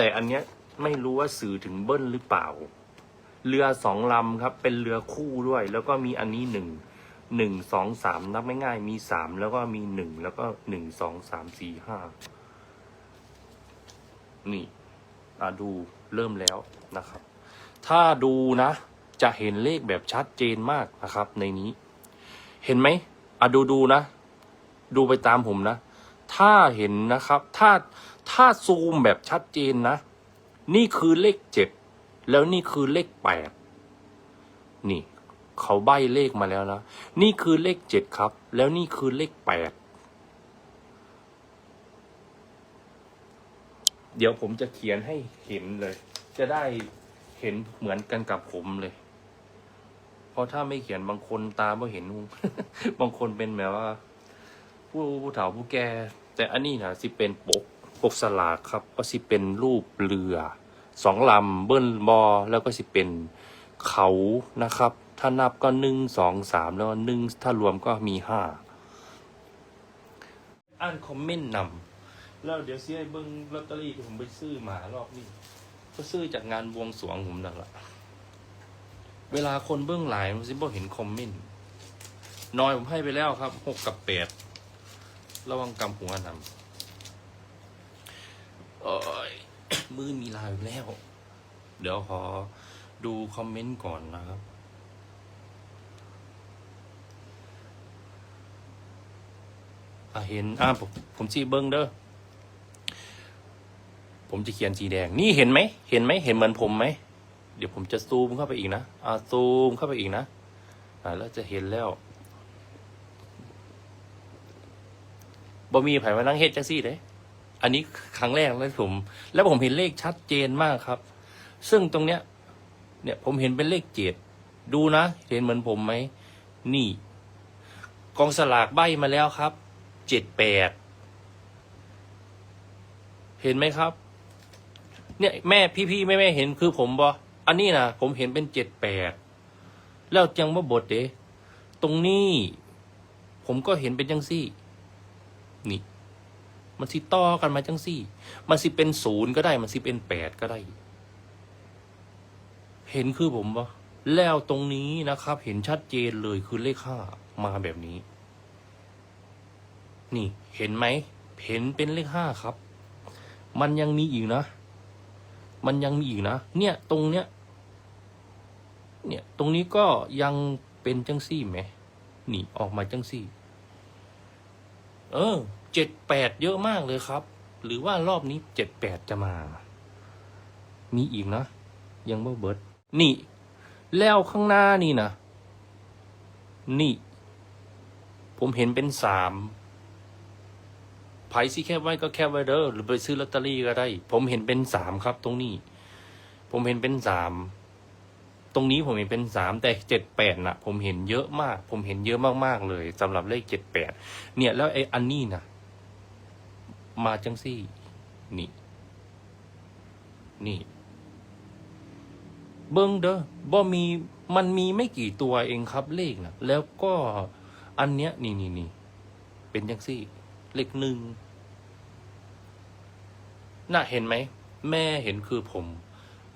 แต่อันเนี้ยไม่รู้ว่าสื่อถึงเบิ้ลหรือเปล่า เรือสองลำครับ เป็นเรือคู่ด้วย แล้วก็มีอันนี้หนึ่งหนึ่งสองสามนับไม่ง่ายมีสามแล้วก็มีหนึ่งแล้วก็หนึ่งสองสามสี่ห้านี่อะดูเริ่มแล้วนะครับ ถ้าดูนะ จะเห็นเลขแบบชัดเจนมากนะครับ ในนี้ เห็นไหมอะดูดูนะ ดูไปตามผมนะ ถ้าเห็นนะครับ ถ้า ถ้าซูมแบบชัดเจนนะ นี่คือเลขเจ็ดแล้วนี่คือเลขแปดนี่ เขาใบ้เลขมาแล้วนะ นี่คือเลขเจ็ดครับ แล้วนี่คือเลขแปดเดี๋ยวผมจะเขียนให้เห็นเลย จะได้เห็นเหมือนกันกับผมเลย เพราะถ้าไม่เขียนบางคนตาไม่เห็น บางคนเป็นแบบว่า ผู้ผู้เฒ่าผู้แก่แต่อันนี้นะสิเป็นปก ปกสลากครับก็สิเป็นรูปเรือสองลำเบิ้ลบอแล้วก็สิเป็นเขานะครับ ถ้านับก็หนึ่งสองสามแล้วหนึ่งถ้ารวมก็มีห้าอ่านคอมเมนต์นำแล้วเดี๋ยวซีให้เบิ้งลอตเตอรี่ที่ผมไปซื้อมารอบนี้ก็ซื้อจากงานบวงสรวงผมนั่นแหละเวลาคนเบื้องหลายมันสิบ่เห็นคอมเมนต์น้อยผมให้ไปแล้วครับหกกับแปดระวังกำหัวนำ โอ้ยมือมีลายแล้ว เดี๋ยวขอดูคอมเมนต์ก่อนนะครับเห็นอะผมผมสีเบิ้งเด้อผมจะเขียนสีแดง นี่เห็นไหม เห็นไหม เห็นเหมือนผมไหม เดี๋ยวผมจะซูมเข้าไปอีกนะ อะซูมเข้าไปอีกนะ อะแล้วจะเห็นแล้วบ่มีไผมานั่งเฮ็ดจังซี่เด้ อันนี้ครั้งแรกเลยผม แล้วผมเห็นเลขชัดเจนมากครับ ซึ่งตรงเนี้ย เนี่ยผมเห็นเป็นเลขเจ็ดดูนะ เห็นเหมือนผมไหม นี่ กองสลากใบมาแล้วครับ เจ็ดแปด เห็นไหมครับ เนี่ยแม่พี่ๆแม่แม่เห็นคือผมบออันนี้นะผมเห็นเป็นเจ็ดแปด แล้วจังว่าบทเด้ตรงนี้ ผมก็เห็นเป็นจังซี่ นี่ มันสิต่อกันมาจังสี่ มันสิเป็นศูนย์ก็ได้ มันสิเป็นแปดก็ได้ เห็นคือผมปะแล้วตรงนี้นะครับ เห็นชัดเจนเลยคือเลขห้ามาแบบนี้ นี่เห็นไหม เห็นเป็นเลขห้าครับ มันยังมีอีกนะ มันยังมีอีกนะ เนี่ย ตรงเนี้ย เนี่ย ตรงนี้ก็ยังเป็นจังซี่ไหม นี่ออกมาจังซี่ เออ จ็ดแปดเยอะมากเลยครับ หรือว่ารอบนี้เจ็ดแปดจะมา มีอีกนะ ยังไม่เบิด นี่ แล้วข้างหน้านี่นะ นี่ ผมเห็นเป็นสามไผ่สิแคบไว้ก็แคบไว้เด้อหรือไปซื้อลอตเตอรี่ก็ได้ ผมเห็นเป็นสามครับ ตรงนี้ ผมเห็นเป็นสามตรงนี้ผมเห็นเป็นสามแต่เจ็ดแปดน่ะผมเห็นเยอะมาก ผมเห็นเยอะมากๆเลยสำหรับเลขเจ็ดแปดเนี่ย แล้วไอ้อันนี้นะ มาจังซี่ นี่ นี่ เบิ้งเด้อบ่มีมันมีไม่กี่ตัวเองครับเลขนะแล้วก็อันเนี้ย นี่นี่นี่เป็นจังซี่ เลขหนึ่งน่าเห็นไหม แม่เห็นคือผม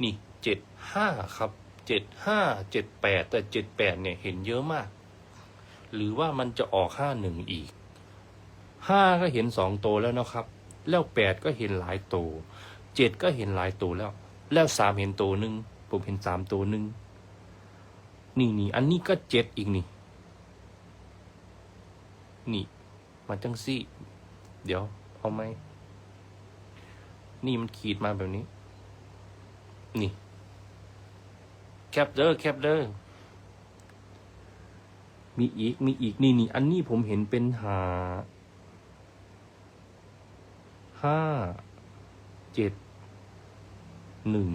นี่เจ็ดห้าครับเจ็ดห้าเจ็ดแปดแต่เจ็ดแปดเนี่ยเห็นเยอะมาก หรือว่ามันจะออกห้าหนึ่งอีก ห้าก็เห็นสองโตวแล้วนะครับ แล้วแปดก็เห็นหลายโตวเจ็ดก็เห็นหลายโตวแล้ว แล้วสามเห็นโตวหนึ่งผมเห็นสามโตวหนึ่งนี่นี่อันนี้ก็เจ็ดอีกนี่ นี่มาจังซี่ เดี๋ยวเอาไหมนี่มันขีดมาแบบนี้ นี่ แคปเดอร์แคปเดอร์มีอีกมีอีกนี่นี่อันนี้ผมเห็นเป็นหา ห้าเจ็ดหนึ่ง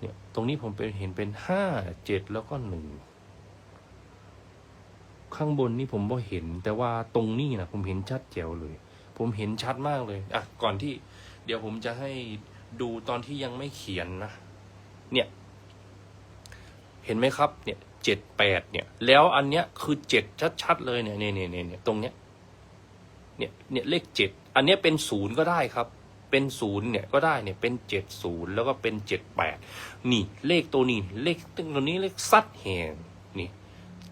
เนี่ยตรงนี้ผมเป็นเห็นเป็นห้าเจ็ดแล้วก็หนึ่งข้างบนนี่ผมบ่เห็น แต่ว่าตรงนี้นะผมเห็นชัดแจ๋วเลย ผมเห็นชัดมากเลยอะก่อนที่ เดี๋ยวผมจะให้ดูตอนที่ยังไม่เขียนนะเนี่ยเห็นไหมครับเนี่ยเจ็ดแปดเนี่ย แล้วอันเนี้ยคือเจ็ดชัดๆเลยเนี่ยเนี่ยเนี่ยเนี่ยตรงเนี้ย เนี่ยเนี่ยเลขเจ็ดอันนี้เป็นศูนย์ก็ได้ครับ เป็นศูนย์เนี่ยก็ได้เนี่ยเป็นเจ็ดศูนย์แล้วก็เป็นเจ็ดแปดนี่เลขตัวนี้เลขตัวนี้เลขซัดแหงนี่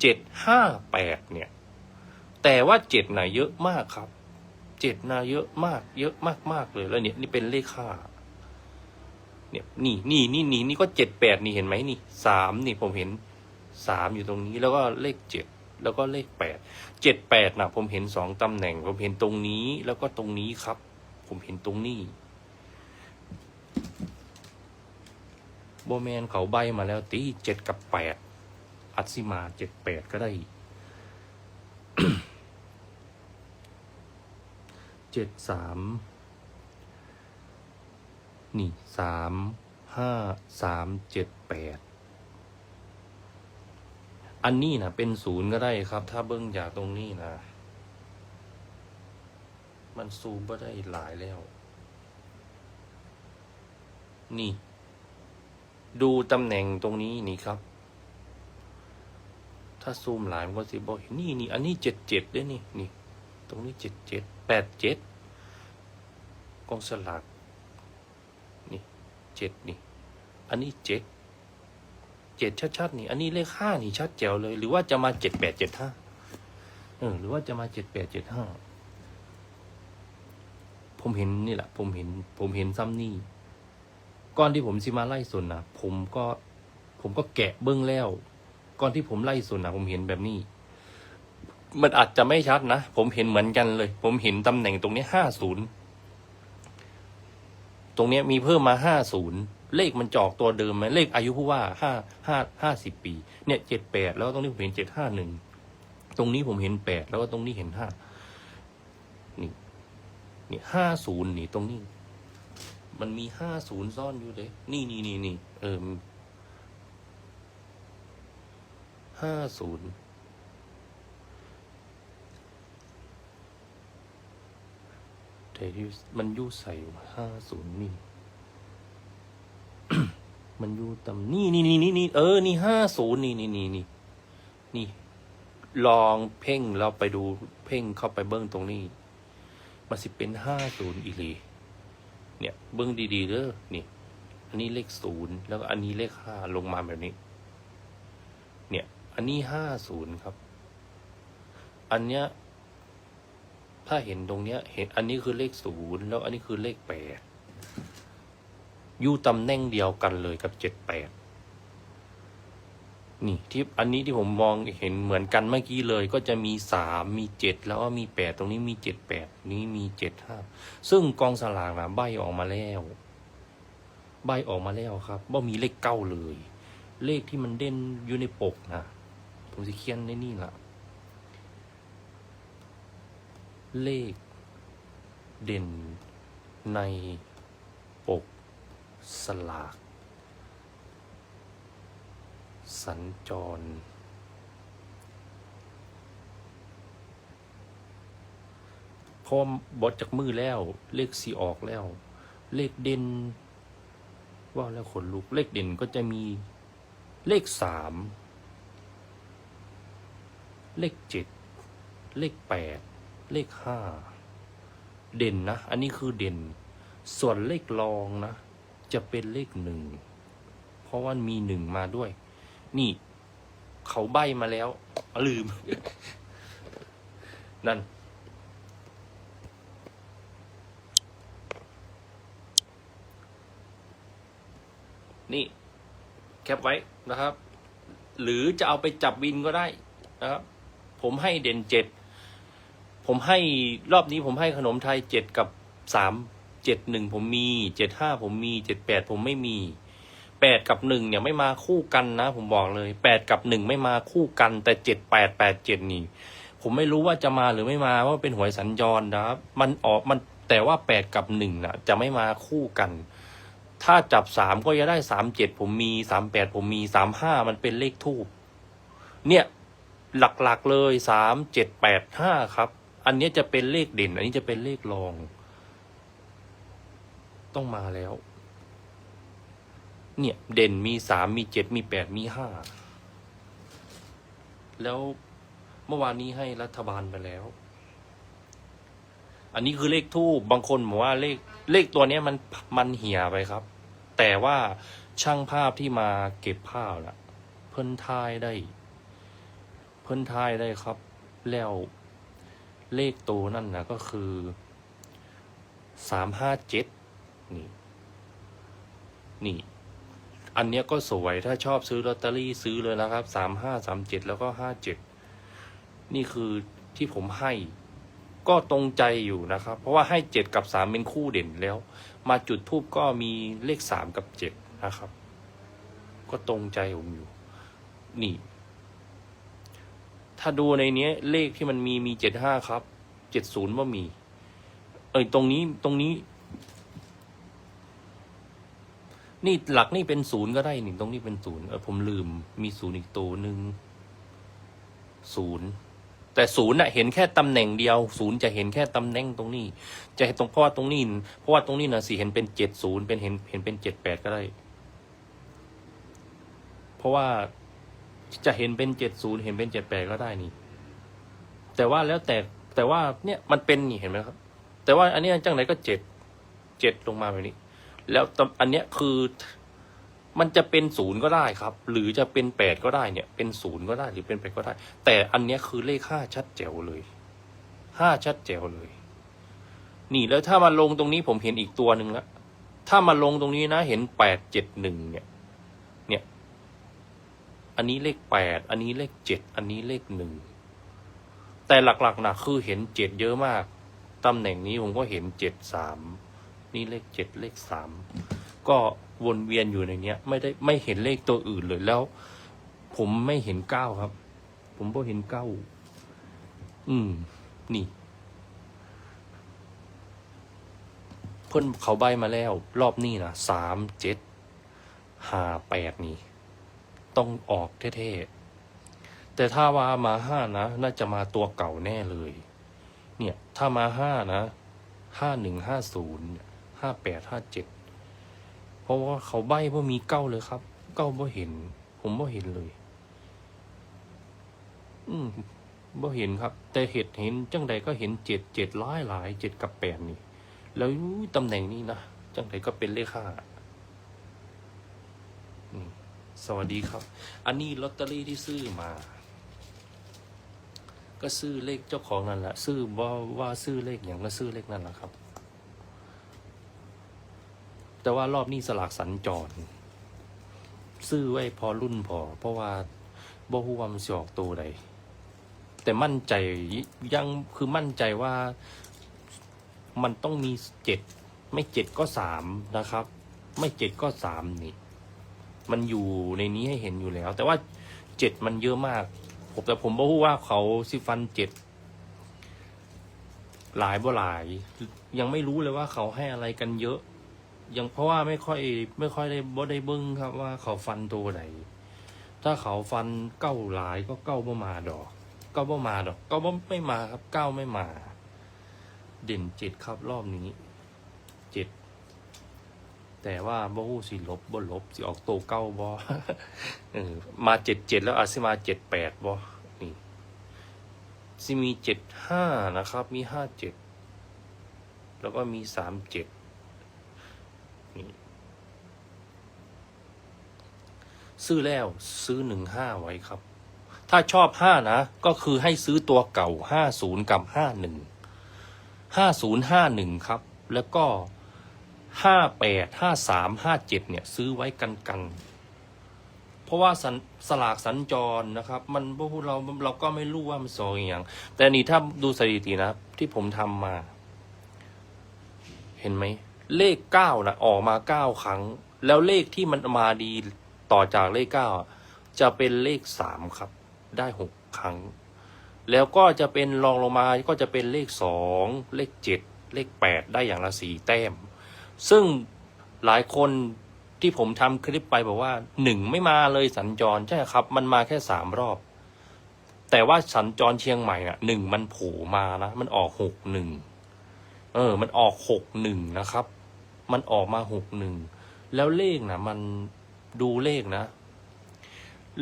เจ็ดห้าแปดเนี่ย แต่ว่าเจ็ดน่ะเยอะมากครับเจ็ดน่ะเยอะมาก เยอะมากมากเลยแล้วเนี่ยนี่เป็นเลขห้าเนี่ยนี่นี่นี่นี่นี่ก็เจ็ดแปดนี่เห็นไหมนี่สามนี่ผมเห็นสามอยู่ตรงนี้แล้วก็เลขเจ็ด แล้วก็เลขแปดเจ็ดแปดนะผมเห็นสองตำแหน่ง ผมเห็นตรงนี้แล้วก็ตรงนี้ครับ ผมเห็นตรงนี้โบแมนเขาใบมาแล้วตีเจ็ดกับแปดอัดซิมาเจ็ดแปดก็ได้เจ็ดสามนี่สามห้าสามเจ็ดแปด อันนี้นะเป็นศูนย์ก็ได้ครับ ถ้าเบิ้งจากตรงนี้นะ มันซูมก็ได้หลายแล้ว นี่ ดูตำแหน่งตรงนี้นี่ครับ ถ้าซูมหลายมันก็สิบอกนี่นี่อันนี้เจ็ดเจ็ดด้วยนี่นี่ ตรงนี้เจ็ดเจ็ดแปดเจ็ดกองสลากนี่เจ็ดนี่ อันนี้เจ็ด เจ็ดชัดๆนี่ อันนี้เลขห้านี่ชัดแจ๋วเลย หรือว่าจะมาเจ็ดแปดเจ็ดห้าเออหรือว่าจะมาเจ็ดแปดเจ็ดห้าผมเห็นนี่แหละ ผมเห็น ผมเห็นซ้ำนี่ก่อนที่ผมสิมาไล่ส่วนนะผมก็ ผมก็แกะเบื้องแล้วก่อนที่ผมไล่ส่วนนะผมเห็นแบบนี้ มันอาจจะไม่ชัดนะ ผมเห็นเหมือนกันเลย ผมเห็นตำแหน่งตรงนี้ห้าศูนย์ตรงนี้มีเพิ่มมาห้าศูนย์เลขมันจอกตัวเดิมไหมเลขอายุผู้ว่าห้าห้าห้าสิบปี เนี่ยเจ็ดแปดแล้วก็ตรงนี้ผมเห็นเจ็ดห้าหนึ่งตรงนี้ผมเห็นแปดแล้วก็ตรงนี้เห็นห้านี่นี่ห้าศูนย์นี่ตรงนี้ มันมีห้าศูนย์ซ่อนอยู่เลยนี่นี่นี่นี่เออห้าศูนย์แต่ที่มันยู่ใส่ห้าศูนย์นี่ มันอยู่ต่ำนี่นี่นี่นี่นี่เออ นี่ห้าศูนย์นี่นี่นี่นี่นี่ ลองเพ่งเราไปดูเพ่งเข้าไปเบิ้งตรงนี้ มันสิเป็นห้าศูนย์อีลีเนี่ยเบิ้งดีๆเด้อนี่ อันนี้เลขศูนย์แล้วก็อันนี้เลขห้าลงมาแบบนี้ เนี่ย อันนี้ห้าศูนย์ครับ อันเนี้ยถ้าเห็นตรงเนี้ย เห็นอันนี้คือเลขศูนย์แล้วอันนี้คือเลขแปด อยู่ตำแหน่งเดียวกันเลยกับเจ็ดแปดนี่ที่อันนี้ที่ผมมองเห็นเหมือนกันเมื่อกี้เลย ก็จะมีสามมีเจ็ดแล้วก็มีแปดตรงนี้มีเจ็ดแปดนี้มีเจ็ดห้าซึ่งกองสลากนะใบออกมาแล้ว ใบออกมาแล้วครับว่ามีเลขเก้าเลย เลขที่มันเด่นอยู่ในปกนะผมจะเขียนในนี่ละเลขเด่นในปก สลาก สัญจรพอบดจากมือแล้ว เลขสีออกแล้ว เลขเด่นว่าแล้วขนลุก เลขเด่นก็จะมีเลขสาม เลขเจ็ด เลขแปด เลขห้า เด่นนะ อันนี้คือเด่น ส่วนเลขรองนะ จะเป็นเลขหนึ่ง เพราะว่ามีหนึ่งมาด้วย นี่ เขาใบมาแล้ว ลืม นั่น นี่ แคปไว้นะครับ หรือจะเอาไปจับวินก็ได้นะครับ ผมให้เด่นเจ็ด ผมให้รอบนี้ผมให้ขนมไทยเจ็ดกับสาม เจ็ดหนึ่งผมมีเจ็ดห้าผมมีเจ็ดแปดผมไม่มีแปดกับหนึ่งเนี่ยไม่มาคู่กันนะ ผมบอกเลยแปดกับหนึ่งไม่มาคู่กัน แต่เจ็ดแปดแปดเจ็ดนี่ ผมไม่รู้ว่าจะมาหรือไม่มาว่าเป็นหวยสัญจรนะครับ มันออกมันแต่ว่าแปดกับหนึ่งนะจะไม่มาคู่กัน ถ้าจับสามก็จะได้สามเจ็ดผมมีสามแปดผมมีสามห้ามันเป็นเลขทูบเนี่ยหลักๆเลยสามเจ็ดแปดห้าครับ อันนี้จะเป็นเลขเด่น อันนี้จะเป็นเลขรอง ต้องมาแล้ว เนี่ยเด่นมีสามมีเจ็ดมีแปดมีห้าแล้วเมื่อวานนี้ให้รัฐบาลไปแล้ว อันนี้คือเลขทูบบางคนบอกว่าเลขเลขตัวนี้มันมันเหี่ยไปครับ แต่ว่าช่างภาพที่มาเก็บภาพน่ะเพิ่นทายได้ เพิ่นทายได้ครับ แล้วเลขตัวนั่นนะก็คือสามห้าเจ็ด นี่ นี่ อันเนี้ยก็สวยถ้าชอบซื้อลอตเตอรี่ซื้อเลยนะครับสามห้าสามเจ็ดแล้วก็ห้าเจ็ดนี่คือที่ผมให้ ก็ตรงใจอยู่นะครับ เพราะว่าให้เจ็ดกับสามเป็นคู่เด่นแล้ว มาจุดทูบก็มีเลขสามกับเจ็ดนะครับ ก็ตรงใจผมอยู่ นี่ ถ้าดูในเนี้ย เลขที่มันมีมีเจ็ดห้าครับเจ็ดศูนย์ว่ามี เอ้ยตรงนี้ตรงนี้ นี่หลักนี่เป็นศูนย์ก็ได้นี่ตรงนี้เป็นศูนย์เออผมลืม มีศูนย์อีกตัวหนึ่งศูนย์แต่ศูนย์น่ะเห็นแค่ตำแหน่งเดียวศูนย์จะเห็นแค่ตำแหน่งตรงนี้ จะเห็นตรงเพราะว่าตรงนี้เพราะว่าตรงนี้นะสิเห็นเป็นเจ็ดศูนย์เป็นเห็นเห็นเป็นเจ็ดแปดก็ได้ เพราะว่าจะเห็นเป็นเจ็ดศูนย์เห็นเป็นเจ็ดแปดก็ได้นี่ แต่ว่าแล้วแต่แต่ว่าเนี่ยมันเป็นนี่เห็นไหมครับ แต่ว่าอันนี้จังไหนก็เจ็ดเจ็ดลงมาแบบนี้ แล้วอันเนี้ยคือมันจะเป็นศูนย์ก็ได้ครับ หรือจะเป็นแปดก็ได้เนี่ย เป็นศูนย์ก็ได้หรือเป็นแปดก็ได้ แต่อันเนี้ยคือเลขห้าชัดแจ๋วเลยห้าชัดแจ๋วเลย นี่แล้วถ้ามาลงตรงนี้ผมเห็นอีกตัวหนึ่งละถ้ามาลงตรงนี้นะ เห็นแปดเจ็ดหนึ่งเนี่ย เนี่ย อันนี้เลขแปดอันนี้เลขเจ็ดอันนี้เลขหนึ่งแต่หลักๆนะคือเห็นเจ็ดเยอะมากตำแหน่งนี้ผมก็เห็นเจ็ดสาม นี่เลขเจ็ดเลขสามก็วนเวียนอยู่ในเนี้ย ไม่ได้ไม่เห็นเลขตัวอื่นเลยแล้ว ผมไม่เห็นเก้าครับ ผมก็เห็นเก้าอืม นี่เพิ่นเขาใบมาแล้ว รอบนี้นะสามเจ็ดห้าแปดนี่ ต้องออกเท่ๆแต่ถ้าว่ามาห้านะน่าจะมาตัวเก่าแน่เลย เนี่ย ถ้ามาห้านะห้าหนึ่งห้าศูนย์ ห้าแปดห้าเจ็ดเพราะว่าเขาใบ้ว่ามีเก้าเลยครับ เก้าบ่เห็น ผมบ่เห็นเลย อืมบ่เห็นครับ แต่เห็ดเห็นจังใดก็เห็นเจ็ดเจ็ดร้ายหลายเจ็ดกับแปดนี่ แล้วตำแหน่งนี้นะจังใดก็เป็นเลขห้าสวัสดีครับ อันนี้ลอตเตอรี่ที่ซื้อมา ก็ซื้อเลขเจ้าของนั่นแหละ ซื้อว่าว่าซื้อเลขอย่างก็ซื้อเลขนั่นแหละครับ แต่ว่ารอบนี้สลากสัญจร ซื้อไว้พอรุ่นพอ เพราะว่าบ่ฮู้ว่ามันสิออกตัวใดแต่มั่นใจยังคือมั่นใจว่ามันต้องมีเจ็ดไม่เจ็ดก็สามนะครับ ไม่เจ็ดก็สามนี่มันอยู่ในนี้ให้เห็นอยู่แล้ว แต่ว่าเจ็ดมันเยอะมากผมแต่ผมบ่รู้ว่าเขาสิฟันเจ็ดหลายบ่หลาย ยังไม่รู้เลยว่าเขาให้อะไรกันเยอะ ยังเพราะว่าไม่ค่อยไม่ค่อยได้บ่ได้เบิ้งครับว่าเขาฟันตัวไหนถ้าเขาฟันเก้าหลายก็เก้าบ่มาดอก เก้าบ่มาดอก เก้าบ่ไม่มาครับเก้าไม่มา เด่นเจ็ดครับรอบนี้เจ็ดแต่ว่าบ่ฮู้สิลบบ่ลบสิออกโตเก้าบ่เออมาเจ็ดเจ็ดแล้วอาจสิมาเจ็ดแปดบ่นี่สิมีเจ็ดห้านะครับ มีห้าเจ็ดแล้วก็มีสามเจ็ด นี่ซื้อแล้วซื้อหนึ่งห้าไว้ครับ ถ้าชอบห้านะ ก็คือให้ซื้อตัวเก่าห้าศูนย์กับห้าหนึ่งห้าศูนย์ห้าหนึ่งครับ แล้วก็ห้าแปดห้าสามห้าเจ็ดเนี่ย ซื้อไว้กันกัน เพราะว่าสสลากสัญจรนะครับ มันพวกเราเราก็ไม่รู้ว่ามันสอยอย่าง แต่นี่ถ้าดูสถิตินะ ที่ผมทำมา เห็นไหม เลขเก้านะออกมาเก้าครั้ง แล้วเลขที่มันมาดีต่อจากเลขเก้าจะเป็นเลขสามครับ ได้หกครั้ง แล้วก็จะเป็นรองลงมาก็จะเป็นเลขสองเลขเจ็ดเลขแปดได้อย่างละสี่แต้ม ซึ่งหลายคนที่ผมทำคลิปไปบอกว่าหนึ่งไม่มาเลยสัญจรใช่ครับ มันมาแค่สามรอบ แต่ว่าสัญจรเชียงใหม่อะหนึ่งมันโผล่มานะ มันออกหกหนึ่งเออ มันออกหกหนึ่งนะครับ มันออกมาหกหนึ่งแล้วเลขนะมันดูเลขนะ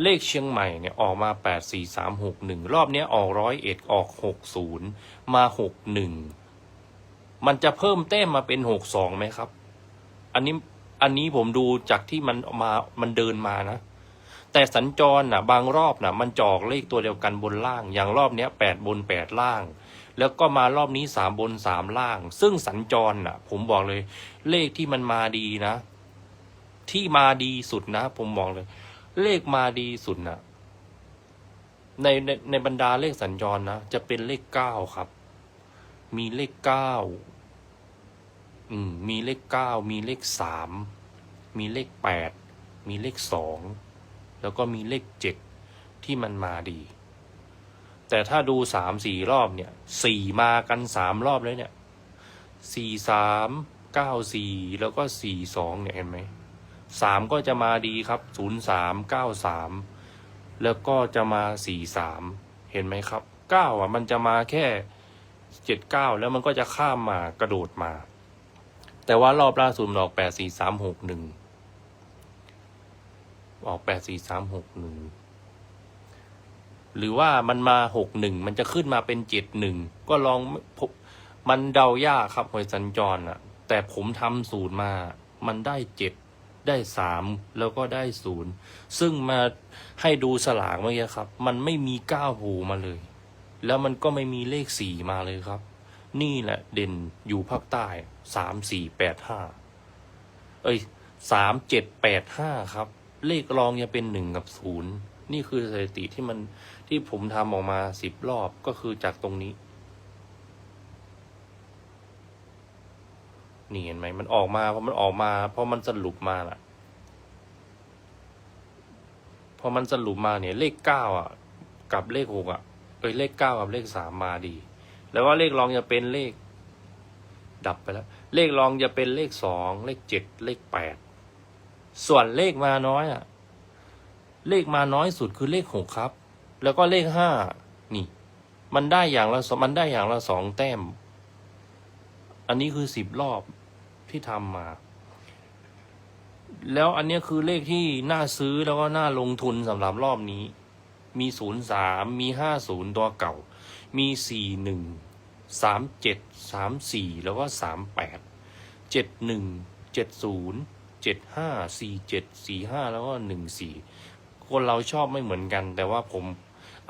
เลขเชียงใหม่เนี่ยออกมาแปดสี่สามหกหนึ่งรอบเนี้ยออกร้อยเอ็ดออกหกศูนย์มาหกหนึ่งมันจะเพิ่มแต้มมาเป็นหกสองไหมครับ อันนี้อันนี้ผมดูจากที่มันมามันเดินมานะ แต่สัญจรน่ะบางรอบน่ะมันจอกเลขตัวเดียวกันบนล่าง อย่างรอบเนี้ยแปดบนแปดล่าง แล้วก็มารอบนี้สามบนสามล่าง ซึ่งสัญจรน่ะ ผมบอกเลย เลขที่มันมาดีนะ ที่มาดีสุดนะ ผมบอกเลย เลขมาดีสุดนะในในในบรรดาเลขสัญจรนะจะเป็นเลขเก้าครับ มีเลขเก้าอืม มีเลขเก้ามีเลขสามมีเลขแปดมีเลขสองแล้วก็มีเลขเจ็ดที่มันมาดี แต่ถ้าดูสามสี่รอบเนี่ยสี่มากันสามรอบเลยเนี่ยสี่สามเก้าสี่แล้วก็สี่สองเนี่ยเห็นไหมสามก็จะมาดีครับศูนย์สามเก้าสามแล้วก็จะมาสี่สามเห็นไหมครับเก้าอะมันจะมาแค่เจ็ดเก้าแล้วมันก็จะข้ามมากระโดดมา แต่ว่ารอบล่าสุดออกแปดสี่สามหกหนึ่งออกแปดสี่สามหกหนึ่ง หรือว่ามันมาหกหนึ่งมันจะขึ้นมาเป็นเจ็ดหนึ่งก็ลองมันเดายากครับหวยสัญจรอะ แต่ผมทำสูตรมา มันได้เจ็ดได้สามแล้วก็ได้ศูนย์ซึ่งมาให้ดูสลากเมื่อกี้ครับ มันไม่มีเก้าโผล่มาเลย แล้วมันก็ไม่มีเลขสี่มาเลยครับ นี่แหละเด่นอยู่ภาคใต้สามสี่แปดห้าเอ้ยสามเจ็ดแปดห้าครับ เลขรองจะเป็นหนึ่งกับศูนย์ นี่คือสถิติที่มันที่ผมทำออกมาสิบรอบก็คือจากตรงนี้ นี่เห็นไหมมันออกมาพอมันออกมาพอมันสรุปมาล่ะพอมันสรุปมาเนี่ยเลขเก้าอะ กับเลขหกอะเอ้ยเลขเก้ากับเลขสามมาดี แล้วว่าเลขรองจะเป็นเลข ดับไปแล้ว เลขรองจะเป็นเลขสองเลขเจ็ดเลขแปดส่วนเลขมาน้อยอะ เลขมาน้อยสุดคือเลขหกครับ แล้วก็เลขห้านี่ มันได้อย่างละมันได้อย่างละสองแต้ม อันนี้คือสิบรอบที่ทำมา แล้วอันนี้คือเลขที่น่าซื้อแล้วก็น่าลงทุนสำหรับรอบนี้ มีศูนย์สามมีห้าศูนย์ตัวเก่า มีสี่หนึ่งสามเจ็ดสามสี่แล้วก็สามแปดเจ็ดหนึ่งเจ็ดศูนย์เจ็ดห้าสี่เจ็ดสี่ห้าแล้วก็หนึ่งสี่ คนเราชอบไม่เหมือนกัน แต่ว่าผม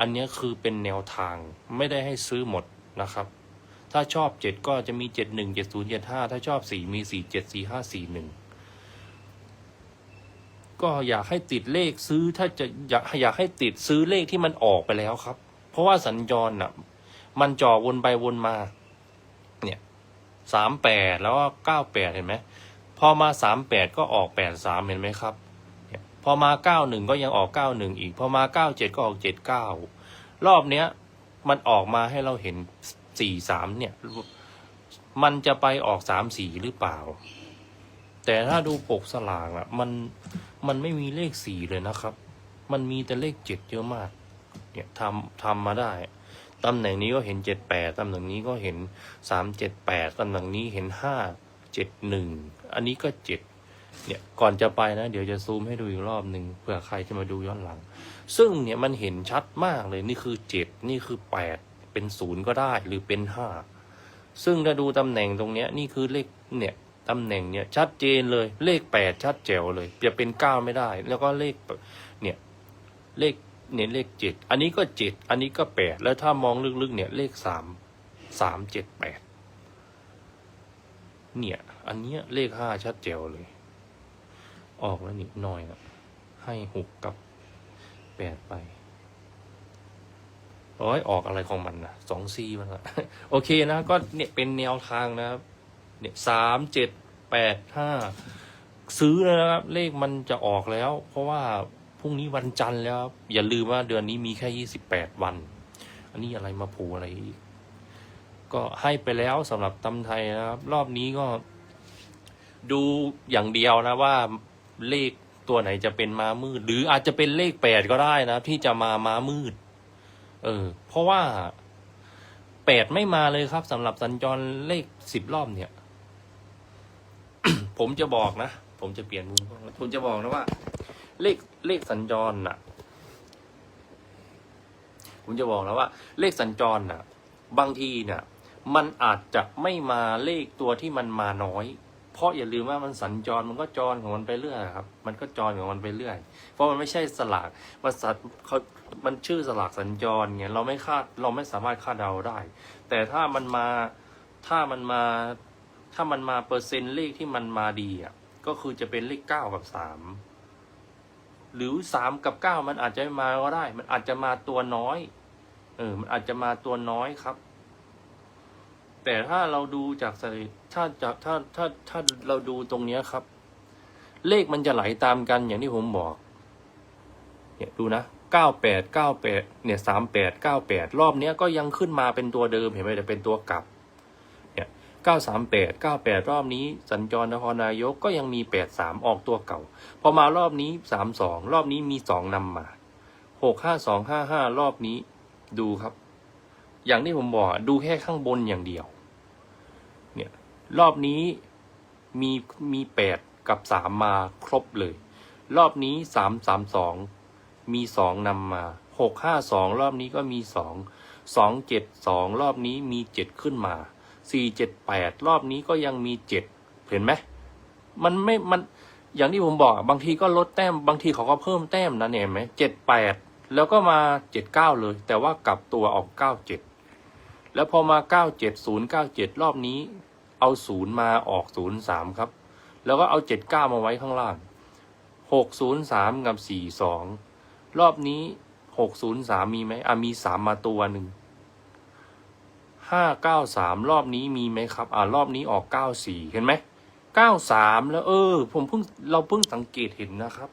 อันนี้คือเป็นแนวทางไม่ได้ให้ซื้อหมดนะครับ ถ้าชอบเจ็ดก็จะมีเจ็ดหนึ่งเจ็ดศูนย์เจ็ดห้าถ้าชอบสี่มีสี่เจ็ดสี่ห้าสี่หนึ่งก็อยากให้ติดเลขซื้อถ้าจะอยากอยากให้ติดซื้อเลขที่มันออกไปแล้วครับ เพราะว่าสัญจรน่ะ มันจ่อวนไปวนมา เนี่ยสามแปดแล้วก็เก้าแปดเห็นไหมพอมาสามแปดก็ออกแปดสามเห็นไหมครับ พอมาเก้าหนึ่งก็ยังออกเก้าหนึ่งอีก พอมาเก้าเจ็ดก็ออกเจ็ดเก้ารอบเนี้ย มันออกมาให้เราเห็นสี่สามเนี่ย มันจะไปออกสามสี่หรือเปล่า แต่ถ้าดูปกสลากอะมันมันไม่มีเลขสี่เลยนะครับ มันมีแต่เลขเจ็ดเยอะมาก เนี่ยทำทำมาได้ตำแหน่งนี้ก็เห็นเจ็ดแปดตำแหน่งนี้ก็เห็นสามเจ็ดแปดตำแหน่งนี้เห็นห้าเจ็ดหนึ่งอันนี้ก็เจ็ด เนี่ยก่อนจะไปนะ เดี๋ยวจะซูมให้ดูอีกรอบหนึ่งเผื่อใครจะมาดูย้อนหลัง ซึ่งเนี่ยมันเห็นชัดมากเลยนี่คือเจ็ดนี่คือแปดเป็นศูนย์ก็ได้หรือเป็นห้าซึ่งถ้าดูตำแหน่งตรงเนี้ยนี่คือเลขเนี่ยตำแหน่งเนี่ยชัดเจนเลยเลขแปดชัดแจ๋วเลยจะเป็นเก้าไม่ได้ แล้วก็เลขเนี่ยเลขเนี่ยเลขเจ็ดอันนี้ก็เจ็ดอันนี้ก็แปดแล้วถ้ามองลึกๆเนี่ยเลขสามสามเจ็ดแปดเนี่ย อันเนี้ยเลขห้าชัดแจ๋วเลย ออกแล้วนี่น้อยนะให้หกกับแปดไปร้อยออกอะไรของมันนะสองซีมันละโอเคนะ ก็เนี่ยเป็นแนวทางนะครับ เนี่ยสามเจ็ดแปดห้าซื้อนะครับ เลขมันจะออกแล้ว เพราะว่าพรุ่งนี้วันจันทร์แล้ว อย่าลืมว่าเดือนนี้มีแค่ยี่สิบแปดวัน อันนี้อะไรมาผูอะไรอีก ก็ให้ไปแล้วสำหรับตำไทยนะครับ รอบนี้ก็ดูอย่างเดียวนะว่า เลขตัวไหนจะเป็นม้ามืด หรืออาจจะเป็นเลขแปดก็ได้นะ ที่จะมาม้ามืด เออ เพราะว่าแปดไม่มาเลยครับสำหรับสัญจรเลขสิบรอบเนี่ย ผมจะบอกนะ ผมจะเปลี่ยนมุมกล้องแล้วผมจะบอกนะว่า เลขเลขสัญจรน่ะ ผมจะบอกแล้วว่า เลขสัญจรน่ะ บางทีเนี่ยมันอาจจะไม่มาเลขตัวที่มันมาน้อยเพ ราะอย่าลืมว่ามันสัญจรมันก็จรของมันไปเรื่อยครับ มันก็จรของมันไปเรื่อย เพราะมันไม่ใช่สลากมันสัตว์เขามันชื่อสลากสัญจรไงเราไม่คาดเราไม่สามารถคาดเดาได้ แต่ถ้ามันมาถ้ามันมาถ้ามันมาเปอร์เซ็นต์เลขที่มันมาดีอะก็คือจะเป็นเลขเก้ากับสามหรือสามกับเก้ามันอาจจะไม่มาก็ได้ มันอาจจะมาตัวน้อย เออ มันอาจจะมาตัวน้อยครับ แต่ถ้าเราดูจากสถิติถ้าจากถ้าถ้าถ้าเราดูตรงเนี้ยครับ เลขมันจะไหลตามกันอย่างที่ผมบอก เนี่ยดูนะเก้าแปดเก้าแปดเนี่ยสามแปดเก้าแปดรอบเนี้ยก็ยังขึ้นมาเป็นตัวเดิมเห็นไหมแต่เป็นตัวกลับ เนี่ยเก้าสามแปดเก้าแปดรอบนี้ สัญจรนครนายกก็ยังมีแปดสามออกตัวเก่า พอมารอบนี้สามสองรอบนี้มีสองนำมาหกห้าสองห้าห้ารอบนี้ดูครับ อย่างที่ผมบอกดูแค่ข้างบนอย่างเดียว เนี่ย รอบนี้มีมีแปดกับสามมาครบเลย รอบนี้สามสามสองมีสองนำมาหกห้าสองรอบนี้ก็มีสองสองเจ็ดสองรอบนี้มีเจ็ดขึ้นมาสี่เจ็ดแปดรอบนี้ก็ยังมีเจ็ดเห็นไหมมันไม่มันอย่างที่ผมบอกบางทีก็ลดแต้มบางทีเขาก็เพิ่มแต้มนะเนี่ยเห็นไหมเจ็ดแปดแล้วก็มาเจ็ดเก้าเลย แต่ว่ากลับตัวออกเก้าเจ็ด แล้วพอมาเก้าเจ็ดศูนย์เก้าเจ็ดรอบนี้ เอาศูนย์มาออกศูนย์สามครับ แล้วก็เอาเจ็ดเก้ามาไว้ข้างล่างหกศูนย์สามกับสี่สองรอบนี้หกศูนย์สามมีไหมอะมีสามมาตัวหนึ่งห้าเก้าสามรอบนี้มีไหมครับ อ่ารอบนี้ออกเก้าสี่เห็นไหมเก้าสามแล้วเออ ผมเพิ่งเราเพิ่งสังเกตเห็นนะครับ